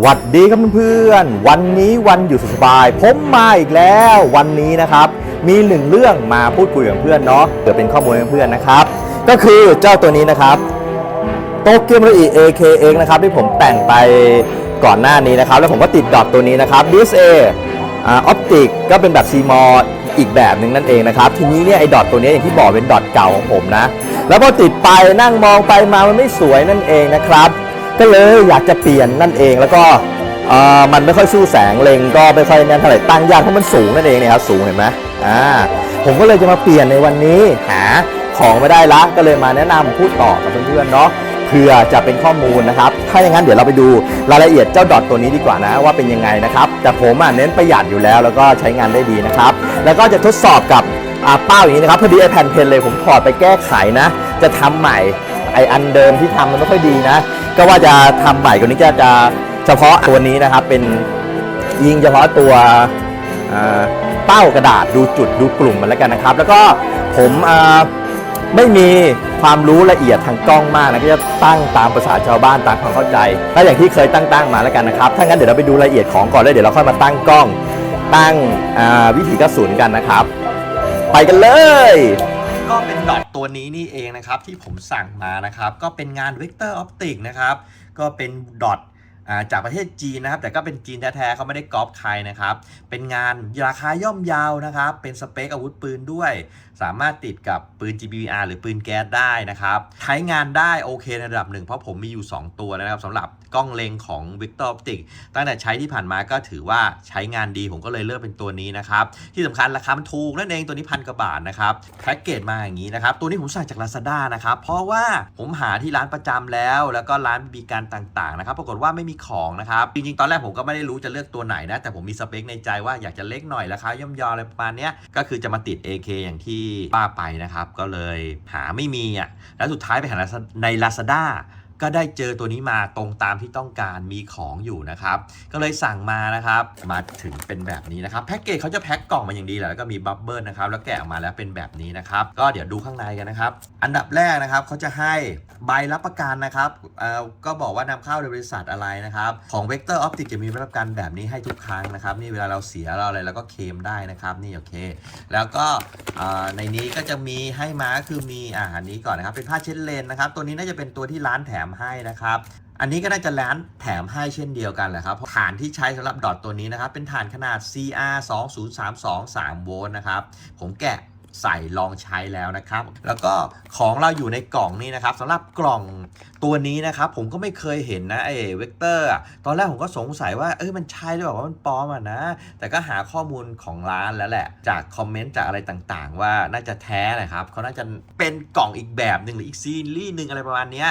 หวัดดีครับเพื่อนๆ วันนี้วันหยุดสุสบาย ผมมาอีกแล้ววันนี้นะครับ มีหนึ่งเรื่องมาพูดคุยกับเพื่อนเนาะเพื่อเป็นข้อมูลเพื่อนนะครับ ก็คือเจ้าตัวนี้นะครับโตเกียวม r อี AKX นะครับที่ผมแต่งไปก่อนหน้านี้นะครับ แล้วผมก็ติดดอทตัวนี้นะครับ DSA ออปติกก็เป็นแบบ CMOS อีกแบบหนึ่งนั่นเองนะครับ ทีนี้เนี่ยไอ้ดอทตัวนี้อย่างที่บอกเป็นดอทเก่าของผมนะ แล้วพอติดไปนั่งมองไปมามันไม่สวยนั่นเองนะครับ ก็เลยอยากจะเปลี่ยนนั่นเองแล้วก็มันไม่ค่อยสู้แสงเลงก็ไม่ค่อยแน่นเท่าไหร่ตั้งยากเพราะมันสูงนั่นเองเนี่ยครับสูงเห็นไหมอ่าผมก็เลยจะมาเปลี่ยนในวันนี้หาของไม่ได้ละก็เลยมาแนะนำพูดต่อกับเพื่อนๆเนาะเพื่อจะเป็นข้อมูลนะครับ ถ้าอย่างนั้นเดี๋ยวเราไปดูรายละเอียดเจ้าดอทตัวนี้ดีกว่านะว่าเป็นยังไงนะครับแต่ผมเน้นประหยัดอยู่แล้วแล้วก็ใช้งานได้ดีนะครับ แล้วก็จะทดสอบกับเป้าอย่างนี้นะครับพอดีไอแผ่นเพนเลยผมถอดไปแก้ไขนะ จะทำใหม่ไออันเดิมที่ทำมันไม่ค่อยดีนะ ก็ว่าจะทำใหม่กว่านี้จะจะเฉพาะตัวนี้นะครับเป็นยิงเฉพาะตัวเป้ากระดาษดูจุดดูกลุ่มมันแล้วกันนะครับ แล้วก็ผมไม่มีความรู้ละเอียดทางกล้องมากนะก็จะตั้งตามภาษาชาวบ้านตามความเข้าใจถ้าอย่างที่เคยตั้งตั้งมาแล้วกันนะครับถ้างั้นเดี๋ยวเราไปดูรายละเอียดของก่อนแล้วเดี๋ยวเราค่อยมาตั้งกล้องตั้งวิธีกระสุนกันนะครับ ไปกันเลย ก็เป็นดอทตัวนี้นี่เองนะครับที่ผมสั่งมานะครับ ก็เป็นงานเวกเตอร์ออปติกนะครับ ก็เป็นดอทจากประเทศจีนนะครับ แต่ก็เป็นจีนแท้ๆเขาไม่ได้ก๊อปใครนะครับ เป็นงานราคาย่อมยาวนะครับ เป็นสเปคอาวุธปืนด้วย สามารถติดกับปืน GBR หรือปืนแก๊สได้นะครับใช้งานได้โอเคในระดับหนึ่งเพราะผมมีอยู่ 2 ตัวนะครับสำหรับกล้องเลงของ Victor Optic ตั้งแต่ใช้ที่ผ่านมาก็ถือว่าใช้งานดีผมก็เลยเลือกเป็นตัวนี้นะครับ ที่สำคัญราคามันถูกนั่นเองตัวนี้พันกว่าบาทนะครับแพ็กเกจมาอย่างนี้นะครับ ตัวนี้ผมสั่งจาก Lazada นะครับเพราะว่าผมหาที่ร้านประจำแล้ว แล้วก็ร้านบีการต่างๆนะครับปรากฏว่าไม่มีของนะครับจริงๆ ตอนแรกผมก็ไม่ได้รู้จะเลือกตัวไหนนะแต่ผมมีสเปคในใจว่าอยากจะเล็กหน่อยราคาย่อมยาอะไรประมาณนี้ก็คือจะมาติด AK อย่างที่ป้าไปนะครับ ก็เลยหาไม่มีอะแล้วสุดท้ายไปหาใน Lazada ก็ได้เจอตัวนี้มาตรงตามที่ต้องการมีของอยู่นะครับ ก็เลยสั่งมานะครับ มาถึงเป็นแบบนี้นะครับแพ็กเกจเขาจะแพ็กกล่องมาอย่างดีแหละแล้วก็มีบับเบิลนะครับแล้วแกะออกมาแล้วเป็นแบบนี้นะครับ ก็เดี๋ยวดูข้างในกันนะครับ อันดับแรกนะครับเขาจะให้ใบรับประกันนะครับเอ่อก็บอกว่านำเข้าโดยบริษัทอะไรนะครับ ของ Vector Optic จะมีรับประกันแบบนี้ให้ทุกครั้งนะครับ นี่เวลาเราเสียเราอะไรเราก็เคลมได้นะครับ นี่โอเค แล้วก็ในนี้ก็จะมีให้มาก็คือมีอ่าอันนี้ก่อนนะครับเป็นผ้าเช็ดเลนนะครับ ตัวนี้น่าจะเป็นตัวที่ร้านแถมให้นะครับอันนี้ก็น่าจะร้านแถมให้เช่นเดียวกันแหละครับฐานที่ใช้สำหรับดอทตัวนี้นะครับ เป็นฐานขนาด CR 20323โวลต์นะครับ ผมแกะใส่ลองใช้แล้วนะครับ แล้วก็ของเราอยู่ในกล่องนี้นะครับสำหรับกล่องตัวนี้นะครับ ผมก็ไม่เคยเห็นนะไอ้เวกเตอร์ตอนแรกผมก็สงสัยว่าเอ้ยมันใช่หรือเปล่าว่ามันปลอมอะนะ แต่ก็หาข้อมูลของร้านแล้วแหละ จากคอมเมนต์จากอะไรต่างๆ ว่าน่าจะแท้แหละครับเขาน่าจะเป็นกล่องอีกแบบหนึ่งหรืออีกซีรีส์หนึ่งอะไรประมาณเนี้ย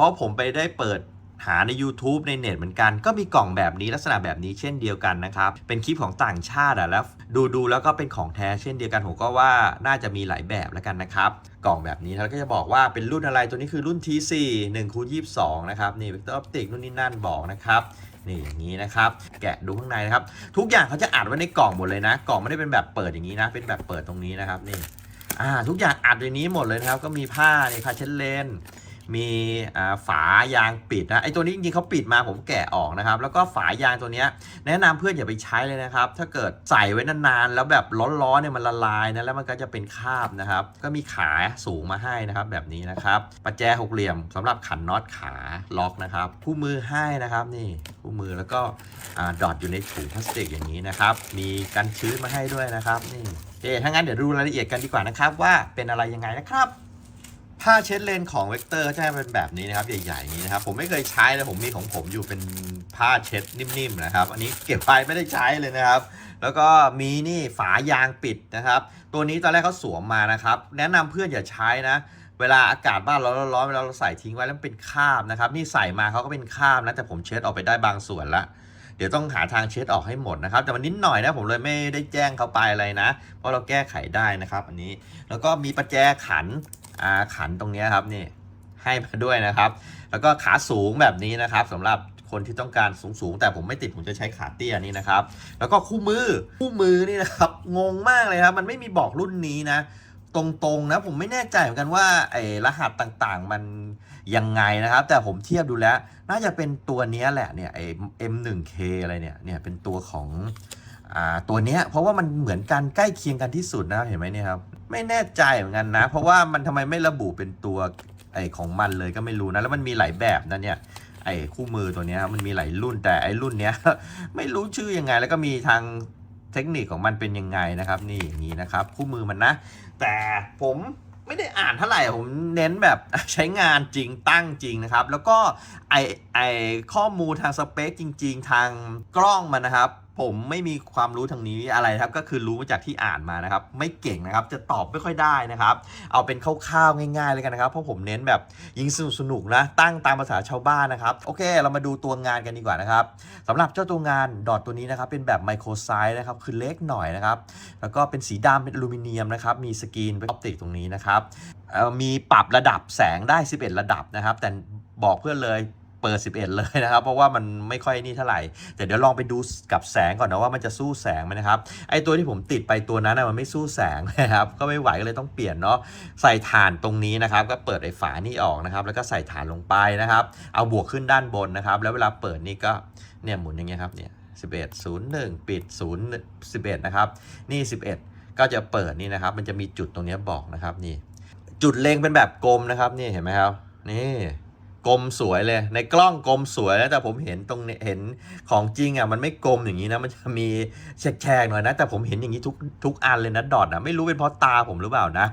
ราะผมไปได้เปิดหาใน YouTube ในเน็ตเหมือนกัน ก็มีกล่องแบบนี้ลักษณะแบบนี้เช่นเดียวกันนะครับ เป็นคลิปของต่างชาติอะแล้วดูดูแล้วก็เป็นของแท้เช่นเดียวกันผมก็ว่าน่าจะมีหลายแบบแล้วกันนะครับกล่องแบบนี้แล้วก็จะบอกว่าเป็นรุ่นอะไรตัวนี้คือรุ่น T4 1คูณ22 นะครับนี่ Vector Optic นู่นนี่นั่นบอกนะครับนี่อย่างนี้นะครับ แกะดูข้างในนะครับ ทุกอย่างเขาจะอัดไว้ในกล่องหมดเลยนะ กล่องไม่ได้เป็นแบบเปิดอย่างนี้นะ เป็นแบบเปิดตรงนี้นะครับนี่อ่าทุกอย่างอัดในนี้หมดเลยนะครับ ก็มีผ้านี่ผ้าเช็ดเลน มีอ่าฝายางปิดนะไอตัวนี้จริงๆเขาปิดมาผมแกะออกนะครับ แล้วก็ฝายางตัวเนี้ยแนะนำเพื่อนอย่าไปใช้เลยนะครับ ถ้าเกิดใส่ไว้นานๆแล้วแบบร้อนๆเนี่ยมันละลายนะแล้วมันก็จะเป็นคราบนะครับ ก็มีขาสูงมาให้นะครับ แบบนี้นะครับประแจหกเหลี่ยมสำหรับขันน็อตขาล็อกนะครับ คู่มือให้นะครับนี่คู่มือแล้วก็ดอทอยู่ในถุงพลาสติกอย่างนี้นะครับ มีกันชื้นมาให้ด้วยนะครับนี่โอเคถ้างั้นเดี๋ยวดูรายละเอียดกันดีกว่านะครับ ว่าเป็นอะไรยังไงนะครับ ผ้าเช็ดเลนของเวกเตอร์จะเป็นแบบนี้นะครับ ใหญ่ๆนี้นะครับ ผมไม่เคยใช้เลยผมมีของผมอยู่เป็นผ้าเช็ดนิ่มๆนะครับ อันนี้เก็บไปไม่ได้ใช้เลยนะครับ แล้วก็มีนี่ฝายางปิดนะครับ ตัวนี้ตอนแรกเขาสวมมานะครับ แนะนำเพื่อนอย่าใช้นะ เวลาอากาศบ้านเราร้อนๆเวลาเราใส่ทิ้งไว้แล้วเป็นคราบนะครับ นี่ใส่มาเขาก็เป็นคราบนะแต่ผมเช็ดออกไปได้บางส่วนละเดี๋ยวต้องหาทางเช็ดออกให้หมดนะครับ แต่มันนิดหน่อยนะผมเลยไม่ได้แจ้งเขาไปอะไรนะ เพราะเราแก้ไขได้นะครับ อันนี้แล้วก็มีประแจขัน อาขันตรงนี้ครับนี่ให้มาด้วยนะครับ แล้วก็ขาสูงแบบนี้นะครับสำหรับคนที่ต้องการสูงๆ แต่ผมไม่ติดผมจะใช้ขาเตี้ยนี่นะครับ แล้วก็คู่มือคู่มือนี่นะครับงงมากเลยครับ มันไม่มีบอกรุ่นนี้นะ ตรงๆนะผมไม่แน่ใจเหมือนกันว่าไอ้รหัสต่างๆ มันยังไงนะครับ แต่ผมเทียบดูแล้ว น่าจะเป็นตัวนี้แหละเนี่ยไอ้ M1K อะไรเนี่ยเนี่ยเป็นตัวของอ่าตัวเนี้ยเพราะว่ามันเหมือนกันใกล้เคียงกันที่สุดนะเห็นไหมเนี่ยครับ ไม่แน่ใจเหมือนกันนะ เพราะว่ามันทำไมไม่ระบุเป็นตัวไอของมันเลยก็ไม่รู้นะ แล้วมันมีหลายแบบนะเนี่ยไอ้คู่มือตัวนี้ครับมันมีหลายรุ่นแต่ไอ้รุ่นเนี้ยไม่รู้ชื่อยังไง แล้วก็มีทางเทคนิคของมันเป็นยังไงนะครับ นี่อย่างนี้นะครับ คู่มือมันนะ แต่ผมไม่ได้อ่านเท่าไหร่ผมเน้นแบบใช้งานจริงตั้งจริงนะครับ แล้วก็ไอไอข้อมูลทางสเปคจริง ๆ ทางกล้องมันนะครับ ผมไม่มีความรู้ทางนี้อะไรครับ ก็คือรู้มาจากที่อ่านมานะครับ ไม่เก่งนะครับ จะตอบไม่ค่อยได้นะครับ เอาเป็นคร่าวๆง่ายๆเลยกันนะครับ เพราะผมเน้นแบบยิงสนุกๆนะ ตั้งตามภาษาชาวบ้านนะครับ โอเค เรามาดูตัวงานกันดีกว่านะครับสำหรับเจ้าตัวงานดอทตัวนี้นะครับ เป็นแบบไมโครไซส์นะครับ คือเล็กหน่อยนะครับ แล้วก็เป็นสีดำเป็นอลูมิเนียมนะครับ มีสกรีนเป็นออปติกตรงนี้นะครับมีปรับระดับแสงได้ 11 ระดับนะครับ แต่บอกเพื่อนเลย เปิด 11 เลยนะครับ เพราะว่ามันไม่ค่อยนี่เท่าไหร่ แต่เดี๋ยวลองไปดูกับแสงก่อนนะว่ามันจะสู้แสงไหมนะครับ ไอตัวที่ผมติดไปตัวนั้นนะมันไม่สู้แสงนะครับ ก็ไม่ไหวก็เลยต้องเปลี่ยนเนาะ ใส่ฐานตรงนี้นะครับ ก็เปิดไอฝานี่ออกนะครับ แล้วก็ใส่ฐานลงไปนะครับ เอาบวกขึ้นด้านบนนะครับ แล้วเวลาเปิดนี่ก็เนี่ยหมุนอย่างเงี้ยครับ เนี่ย11 01 ปิด 0 11 นะครับ นี่ 11 ก็จะเปิดนี่นะครับ มันจะมีจุดตรงนี้บอกนะครับนี่ จุดเล็งเป็นแบบกลมนะครับนี่เห็นไหมครับ นี่ กลมสวยเลย ในกล้องกลมสวยแล้วแต่ผมเห็นตรงเนี้เห็นของจริงอะมันไม่กลมอย่างนี้นะ มันจะมีแฉกๆหน่อยนะแต่ผมเห็นอย่างนี้ทุกทุกอันเลยนะดอทอะไม่รู้เป็นเพราะตาผมหรือเปล่านะ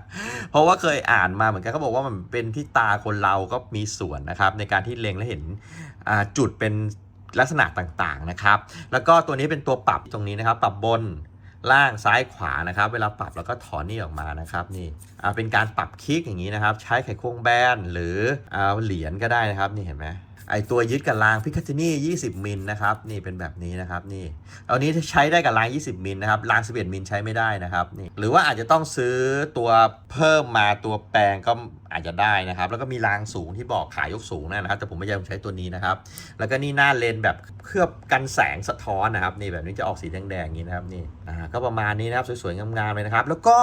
เพราะว่าเคยอ่านมาเหมือนกันเขาบอกว่ามันเป็นที่ตาคนเราก็มีส่วนนะครับ ในการที่เล็งและเห็นจุดเป็นลักษณะต่างๆนะครับ แล้วก็ตัวนี้เป็นตัวปรับตรงนี้นะครับ ปรับบน ล่างซ้ายขวานะครับ เวลาปรับแล้วก็ถอนนี่ออกมานะครับนี่อ่าเป็นการปรับคลิกอย่างนี้นะครับ ใช้ไขควงแบนหรือเอาเหรียญก็ได้นะครับนี่เห็นไหม ไอตัวยึดกับรางพิค t นี่20 มิลนะครับนี่เป็นแบบนี้นะครับนี่เอานี้ใช้ได้กับราง 20 มิลนะครับราง 11 มิลใช้ไม่ได้นะครับนี่หรือว่าอาจจะต้องซื้อตัวเพิ่มมาตัวแปลงก็อาจจะได้นะครับ แล้วก็มีรางสูงที่บอกขายยกสูงนะครับแต่ผมไม่ยังใช้ตัวนี้นะครับ แล้วก็นี่หน้าเลนแบบเคลือบกันแสงสะท้อนนะครับนี่แบบนี้จะออกสีแดงๆอย่างนี้นะครับนี่อ่าก็ประมาณนี้นะครับสวยๆงามๆเลยนะครับ แล้วก็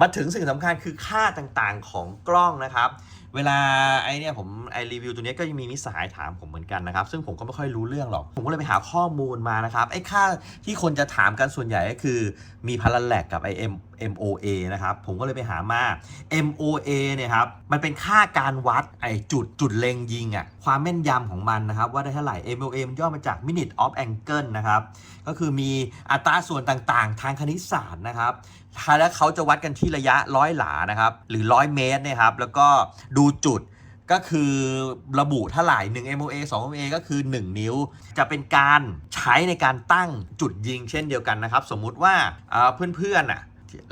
มาถึงสิ่งสำคัญคือค่าต่างๆของกล้องนะครับเวลาไอเนี่ยผมไอรีวิวตัวนี้ก็ยังมีมิสหายถามผมเหมือนกันนะครับ ซึ่งผมก็ไม่ค่อยรู้เรื่องหรอก ผมก็เลยไปหาข้อมูลมานะครับ ไอค่าที่คนจะถามกันส่วนใหญ่ก็คือมีพาราแลกกับไอ M MOA นะครับ ผมก็เลยไปหามา MOA เนี่ยครับ มันเป็นค่าการวัดไอจุดจุดเล็งยิงอะ่ะความแม่นยำของมันนะครับ ว่าได้เท่าไหร่ MOA มันย่อมาจาก minute of angle นะครับ ก็คือมีอัตราส่วนต่างๆ ทางคณิตศาสตร์นะครับ ถ้าแล้วเขาจะวัดกันที่ระยะร้อยหลานะครับ หรือร้อยเมตรเนี่ยครับ แล้วก็ดูจุดก็คือระบุเท่าไหร่1 MOA 2 MOA ก็คือ 1 นิ้ว จะเป็นการใช้ในการตั้งจุดยิงเช่นเดียวกันนะครับ สมมุติว่าเอ่อเพื่อนๆอะ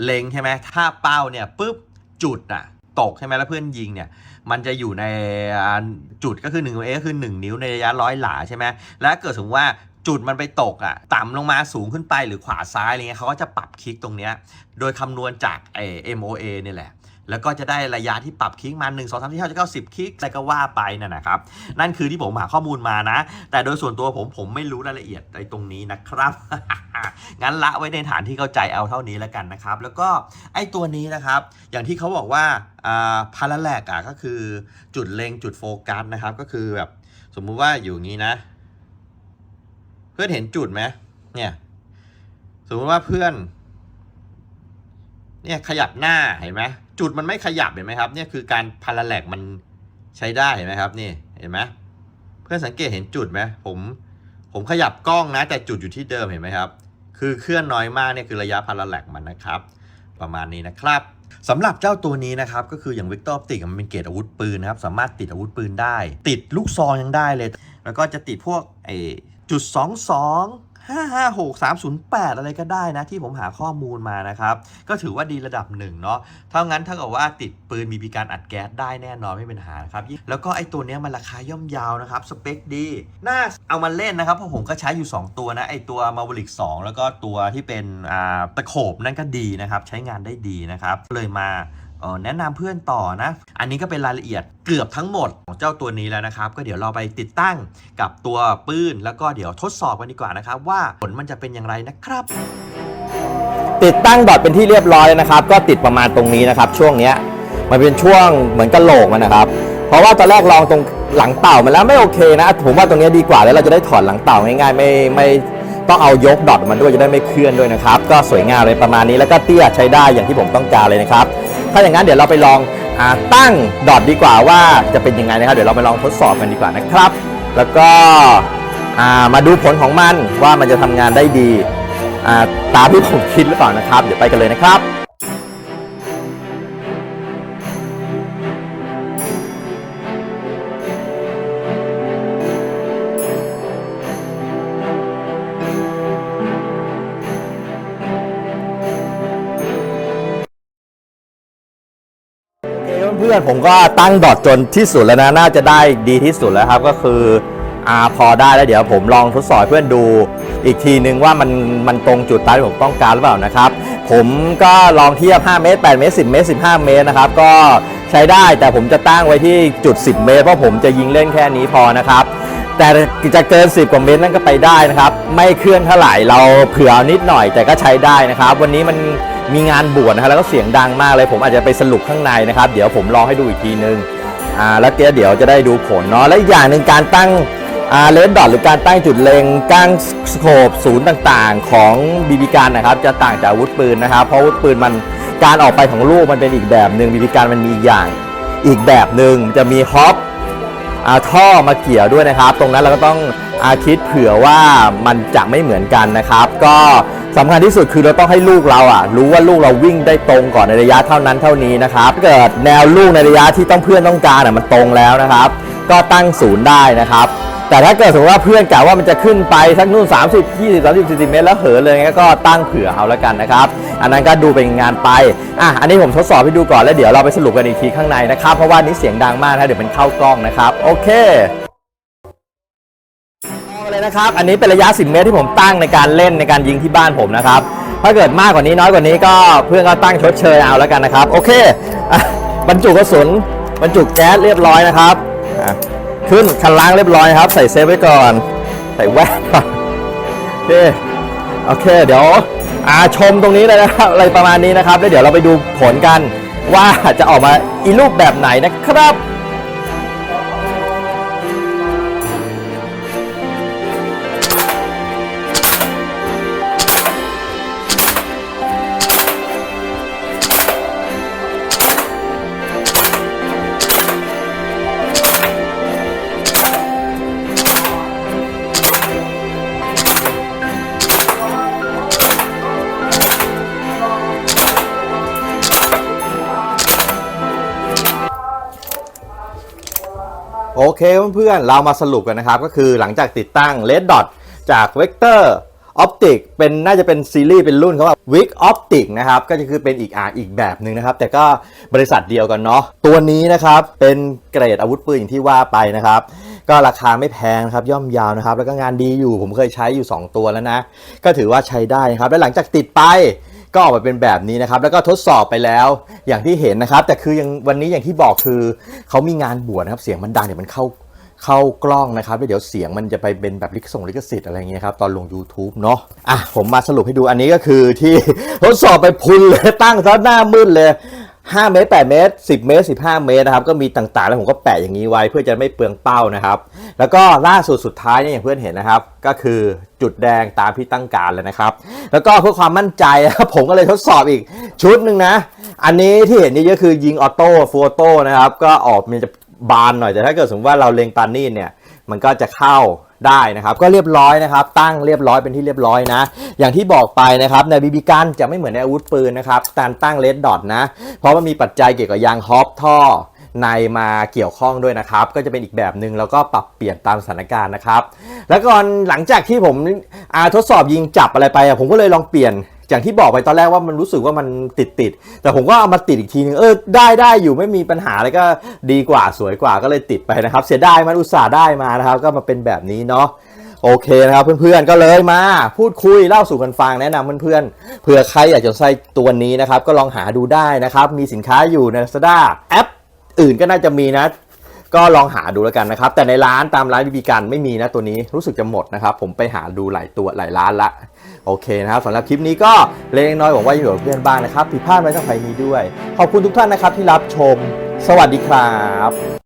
เล็งใช่ไหมถ้าเป้าเนี่ยปุ๊บจุดอะตกใช่ไหมแล้วเพื่อนยิงเนี่ยมันจะอยู่ในจุดก็คือ1 MOA ก็คือ 1 นิ้วในระยะร้อยหลาใช่ไหมแล้วเกิดสมมติว่า จุดมันไปตกอะต่ำลงมาสูงขึ้นไปหรือขวาซ้ายอะไรเงี้ยเขาก็จะปรับคลิกตรงเนี้ยโดยคำนวณจากไอ้ MOA เนี่ยแหละ แล้วก็จะได้ระยะที่ปรับคลิกมา 1 2 3 4 5 9 10 คลิกอะไรก็ว่าไปนั่นนะครับ นั่นคือที่ผมหาข้อมูลมานะ แต่โดยส่วนตัวผมผมไม่รู้รายละเอียดในตรงนี้นะครับ งั้นละไว้ในฐานที่เข้าใจเอาเท่านี้แล้วกันนะครับ แล้วก็ไอ้ตัวนี้นะครับ อย่างที่เขาบอกว่าพาราแลกอะก็คือจุดเล็งจุดโฟกัสนะครับ ก็คือแบบสมมุติว่าอยู่อย่างนี้นะ เพื่อนเห็นจุดไหมเนี่ย สมมติว่าเพื่อน เนี่ยขยับหน้าเห็นไหมจุดมันไม่ขยับเห็นไหมครับ เนี่ยคือการพาราแลกมันใช้ได้เห็นไหมครับ นี่เห็นไหมเพื่อนสังเกตเห็นจุดไหมผมผมขยับกล้องนะ แต่จุดอยู่ที่เดิมเห็นไหมครับ คือเคลื่อนน้อยมากเนี่ยคือระยะพาราแลกมันนะครับ ประมาณนี้นะครับสำหรับเจ้าตัวนี้นะครับก็คืออย่างวิกตอร์ติกมันเป็นเกรดอาวุธปืนนะครับ สามารถติดอาวุธปืนได้ ติดลูกซองยังได้เลย แล้วก็จะติดพวกไอ จุดสองสองห้าห้าหกสามศูนย์แปดอะไรก็ได้นะที่ผมหาข้อมูลมานะครับ ก็ถือว่าดีระดับหนึ่งเนาะเท่างั้นถ้าเกิดว่าติดปืนมีปีการอัดแก๊สได้แน่นอนไม่เป็นหาครับ แล้วก็ไอตัวเนี้ยมันราคาย่อมเยาวนะครับ สเปคดีน่าเอามาเล่นนะครับ เพราะผมก็ใช้อยู่ 2 ตัวนะ ไอตัวมา v ลิก2 แล้วก็ตัวที่เป็นอ่าตะโขบนั่นก็ดีนะครับ ใช้งานได้ดีนะครับ เลยมา แนะนำเพื่อนต่อนะ อันนี้ก็เป็นรายละเอียดเกือบทั้งหมดของเจ้าตัวนี้แล้วนะครับ ก็เดี๋ยวเราไปติดตั้งกับตัวปืนแล้วก็เดี๋ยวทดสอบกันดีกว่านะครับ ว่าผลมันจะเป็นอย่างไรนะครับ ติดตั้งดอทเป็นที่เรียบร้อยนะครับ ก็ติดประมาณตรงนี้นะครับ ช่วงเนี้ยมันเป็นช่วงเหมือนกระโหลกมันนะครับ เพราะว่าตอนแรกลองตรงหลังเต่ามันแล้วไม่โอเคนะผมว่าตรงนี้ดีกว่าแล้วเราจะได้ถอดหลังเต่าง่ายๆไม่ไม่ต้องเอายกดอทมันด้วยจะได้ไม่เคลื่อนด้วยนะครับ ก็สวยงามเลยประมาณนี้แล้วก็เตี้ยใช้ได้อย่างที่ผมต้องการเลยนะครับ ถ้าอย่างนั้นเดี๋ยวเราไปลองอตั้งดอทดีกว่าว่าจะเป็นยังไงนะครับ เดี๋ยวเราไปลองทดสอบกันดีกว่านะครับ แล้วก็มาดูผลของมันว่ามันจะทำงานได้ดีตามที่ผมคิดหรือเปล่านะครับ เดี๋ยวไปกันเลยนะครับ ผมก็ตั้งดอทจนที่สุดแล้วนะ น่าจะได้ดีที่สุดแล้วครับ ก็คืออ่าพอได้แล้วเดี๋ยวผมลองทดสอบเพื่อนดูอีกทีนึงว่ามันมันตรงจุดตามที่ผมต้องการหรือเปล่านะครับ ผมก็ลองเทียบ 5 เมตร 8 เมตร 10 เมตร 15 เมตรนะครับ ก็ใช้ได้แต่ผมจะตั้งไว้ที่จุด 10 เมตร เพราะผมจะยิงเล่นแค่นี้พอนะครับ แต่จะเกิน 10 กว่าเมตรนั่นก็ไปได้นะครับ ไม่เคลื่อนเท่าไหร่เราเผื่อนิดหน่อยแต่ก็ใช้ได้นะครับ วันนี้มัน มีงานบวชนะครับแล้วก็เสียงดังมากเลยผมอาจจะไปสรุปข้างในนะครับ เดี๋ยวผมลอให้ดูอีกทีนึงอ่าแล้วเดี๋ยวจะได้ดูผลเนาะและอีกอย่างหนึ่งการตั้งอ่าเลนดอทหรือการตั้งจุดเล็งก้างสโคปศูนย์ต่างๆ ของบีบีการนะครับ จะต่างจากอาวุธปืนนะครับ เพราะอาวุธปืนมันการออกไปของลูกมันเป็นอีกแบบหนึ่งบีบีการมันมีอย่างอีกแบบหนึ่งจะมีฮอปอาท่อมาเกี่ยวด้วยนะครับ ตรงนั้นเราก็ต้องอาคิดเผื่อว่ามันจะไม่เหมือนกันนะครับ ก็ สำคัญที่สุดคือเราต้องให้ลูกเราอะ รู้ว่าลูกเราวิ่งได้ตรงก่อนในระยะเท่านั้นเท่านี้นะครับเกิดแนวลูกในระยะที่ต้องเพื่อนต้องการอะมันตรงแล้วนะครับ ก็ตั้งศูนย์ได้นะครับ แต่ถ้าเกิดสมมติว่าเพื่อนกะว่ามันจะขึ้นไปสักนู่น 30 20 30 40 เมตรแล้วเหินเลยงั้นก็ตั้งเผื่อเอาแล้วกันนะครับ อันนั้นก็ดูเป็นงานไปอะอันนี้ผมทดสอบให้ดูก่อนแล้วเดี๋ยวเราไปสรุปกันอีกทีข้างในนะครับเพราะว่านี้เสียงดังมากนะเดี๋ยวมันเข้ากล้องนะครับ โอเค นะครับ อันนี้เป็นระยะ 10 เมตรที่ผมตั้งในการเล่นในการยิงที่บ้านผมนะครับ ถ้าเกิดมากกว่านี้น้อยกว่านี้ก็เพื่อนก็ตั้งชดเชยเอาแล้วกันนะครับ โอเค บรรจุกระสุนบรรจุแก๊สเรียบร้อยนะครับขึ้นคันล้างเรียบร้อยครับ ใส่เซฟไว้ก่อน ใส่แว่นก่อนโอเคโอเค เดี๋ยวอาชมตรงนี้เลยนะครับอะไรประมาณนี้นะครับ แล้วเดี๋ยวเราไปดูผลกันว่าจะออกมาอีรูปแบบไหนนะครับ เคเพื่อนๆ เรามาสรุปกันนะครับ ก็คือหลังจากติดตั้ง Red Dot จาก Vector Optic เป็นน่าจะเป็นซีรีส์เป็นรุ่นเขาว่า Wick Optic นะครับ ก็จะคือเป็นอีกอ่าอีกแบบหนึ่งนะครับ แต่ก็บริษัทเดียวกันเนาะตัวนี้นะครับ เป็นเกรดอาวุธปืนอย่างที่ว่าไปนะครับ ก็ราคาไม่แพงครับย่อมยาวนะครับ แล้วก็งานดีอยู่ผมเคยใช้อยู่ 2 ตัวแล้วนะ ก็ถือว่าใช้ได้นะครับ และหลังจากติดไป ก็ออกมาเป็นแบบนี้นะครับ แล้วก็ทดสอบไปแล้วอย่างที่เห็นนะครับ แต่คือยังวันนี้อย่างที่บอกคือเขามีงานบวชนะครับ เสียงมันดังเดี๋ยวมันเข้าเข้ากล้องนะครับเดี๋ยวเสียงมันจะไปเป็นแบบลิขส่งลิขสิทธิ์อะไรเงี้ยครับ ตอนลง YouTube เนาะอะผมมาสรุปให้ดูอันนี้ก็คือที่ทดสอบไปพุนเลยตั้งซะหน้ามืดเลย 5 เมตร 8 เมตร 10 เมตร 15 เมตรนะครับ ก็มีต่างๆ แล้วผมก็แปะอย่างนี้ไว้เพื่อจะไม่เปลืองเป้านะครับ แล้วก็ล่าสุดสุดท้ายเนี่ยอย่างเพื่อนเห็นนะครับ ก็คือจุดแดงตามที่ตั้งการเลยนะครับ แล้วก็เพื่อความมั่นใจนะครับผมก็เลยทดสอบอีกชุดหนึ่งนะ อันนี้ที่เห็นเยอะๆคือยิงออโต้ฟูออโต้นะครับ ก็ออกมันจะบานหน่อยแต่ถ้าเกิดสมมติว่าเราเล็งปานนี่เนี่ย มันก็จะเข้า ได้นะครับก็เรียบร้อยนะครับตั้งเรียบร้อยเป็นที่เรียบร้อยนะ อย่างที่บอกไปนะครับในบีบีกันจะไม่เหมือนในอาวุธปืนนะครับการตั้งเลดดอทนะ เพราะมันมีปัจจัยเกี่ยวกับยางฮอปท่อในมาเกี่ยวข้องด้วยนะครับ ก็จะเป็นอีกแบบหนึ่งแล้วก็ปรับเปลี่ยนตามสถานการณ์นะครับ แล้วก่อนหลังจากที่ผมอาทดสอบยิงจับอะไรไปผมก็เลยลองเปลี่ยน อย่างที่บอกไปตอนแรกว่ามันรู้สึกว่ามันติดติดๆแต่ผมก็เอามาติดอีกทีนึงเออได้ได้อยู่ไม่มีปัญหาอะไรก็ดีกว่าสวยกว่าก็เลยติดไปนะครับ เสียดายมันอุตส่าห์ได้มานะครับ ก็มาเป็นแบบนี้เนาะโอเคนะครับเพื่อนๆก็เลยมาพูดคุยเล่าสู่กันฟังแนะนำเพื่อนๆเผื่อใครอยากจะใช้ตัวนี้นะครับ ก็ลองหาดูได้นะครับ มีสินค้าอยู่ใน Lazada แอป อื่นก็น่าจะมีนะ ก็ลองหาดูแล้วกันนะครับ แต่ในร้านตามร้านบีบีกันไม่มีนะตัวนี้รู้สึกจะหมดนะครับ ผมไปหาดูหลายตัวหลายร้านละ โอเคนะครับสำหรับคลิปนี้ก็เล็กน้อยหวังว่าจะอยู่กับเพื่อนบ้างนะครับผิดพลาดไว้ทั้งใครนี้ด้วย ขอบคุณทุกท่านนะครับที่รับชม สวัสดีครับ